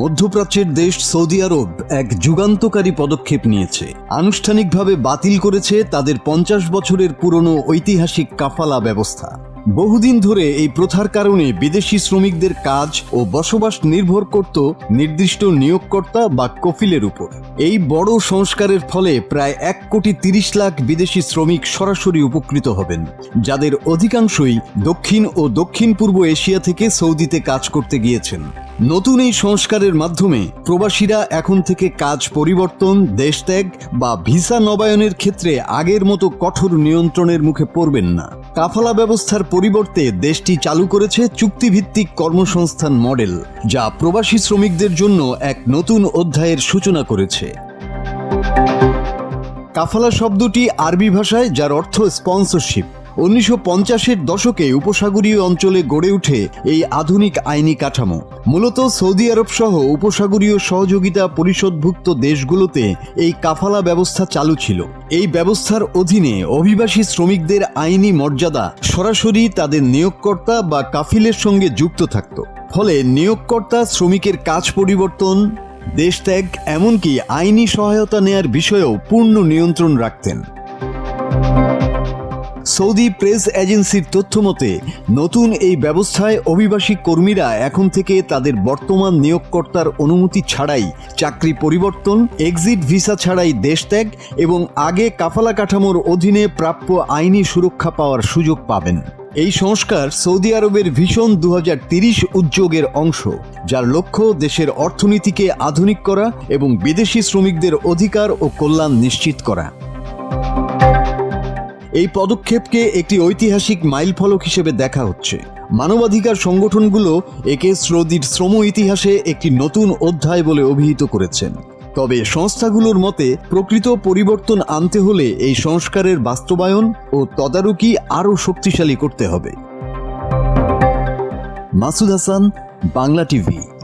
মধ্যপ্রাচ্যের দেশ সৌদি আরব এক যুগান্তকারী পদক্ষেপ নিয়েছে। আনুষ্ঠানিকভাবে বাতিল করেছে তাদের পঞ্চাশ বছরের পুরনো ঐতিহাসিক কাফালা ব্যবস্থা। বহুদিন ধরে এই প্রথার কারণে বিদেশি শ্রমিকদের কাজ ও বসবাস নির্ভর করত নির্দিষ্ট নিয়োগকর্তা বা কফিলের উপর। এই বড় সংস্কারের ফলে প্রায় এক কোটি তিরিশ লাখ বিদেশি শ্রমিক সরাসরি উপকৃত হবেন, যাদের অধিকাংশই দক্ষিণ ও দক্ষিণ পূর্ব এশিয়া থেকে সৌদিতে কাজ করতে গিয়েছেন। নতুন এই সংস্কারের মাধ্যমে প্রবাসীরা এখন থেকে কাজ পরিবর্তন, দেশত্যাগ বা ভিসা নবায়নের ক্ষেত্রে আগের মতো কঠোর নিয়ন্ত্রণের মুখে পড়বেন না। কাফালা ব্যবস্থার পরিবর্তে দেশটি চালু করেছে চুক্তিভিত্তিক কর্মসংস্থান মডেল, যা প্রবাসী শ্রমিকদের জন্য এক নতুন অধ্যায়ের সূচনা করেছে। কাফালা শব্দটি আরবি ভাষায়, যার অর্থ স্পন্সরশিপ উনিশশো পঞ্চাশের দশকে উপসাগরীয় অঞ্চলে গড়ে ওঠে এই আধুনিক আইনি কাঠামো। মূলত সৌদি আরব সহ উপসাগরীয় সহযোগিতা পরিষদভুক্ত দেশগুলোতে এই কাফালা ব্যবস্থা চালু ছিল। এই ব্যবস্থার অধীনে অভিবাসী শ্রমিকদের আইনি মর্যাদা সরাসরি তাদের নিয়োগকর্তা বা কাফিলের সঙ্গে যুক্ত থাকত। ফলে নিয়োগকর্তা শ্রমিকের কাজ পরিবর্তন দেশত্যাগ এমনকি আইনি সহায়তা নেয়ার বিষয়েও পূর্ণ নিয়ন্ত্রণ রাখতেন। সৌদি প্রেস এজেন্সির তথ্য মতে, নতুন এই ব্যবস্থায় অভিবাসী কর্মীরা এখন থেকে তাদের বর্তমান নিয়োগকর্তার অনুমতি ছাড়াই চাকরি পরিবর্তন, এক্সিট ভিসা ছাড়াই দেশত্যাগ এবং আগে কাফালা কাঠামোর অধীনে প্রাপ্য আইনি সুরক্ষা পাওয়ার সুযোগ পাবেন। এই সংস্কার সৌদি আরবের ভীষণ দু উদ্যোগের অংশ, যার লক্ষ্য দেশের অর্থনীতিকে আধুনিক করা এবং বিদেশি শ্রমিকদের অধিকার ও কল্যাণ নিশ্চিত করা। এই পদক্ষেপকে একটি ঐতিহাসিক মাইলফলক হিসেবে দেখা হচ্ছে। মানবাধিকার সংগঠনগুলো একে সৌদির শ্রম ইতিহাসে একটি নতুন অধ্যায় বলে অভিহিত করেছেন। তবে সংস্থাগুলোর মতে, প্রকৃত পরিবর্তন আনতে হলে এই সংস্কারের বাস্তবায়ন ও তদারকি আরও শক্তিশালী করতে হবে। মাসুদ হাসান, বাংলা টিভি।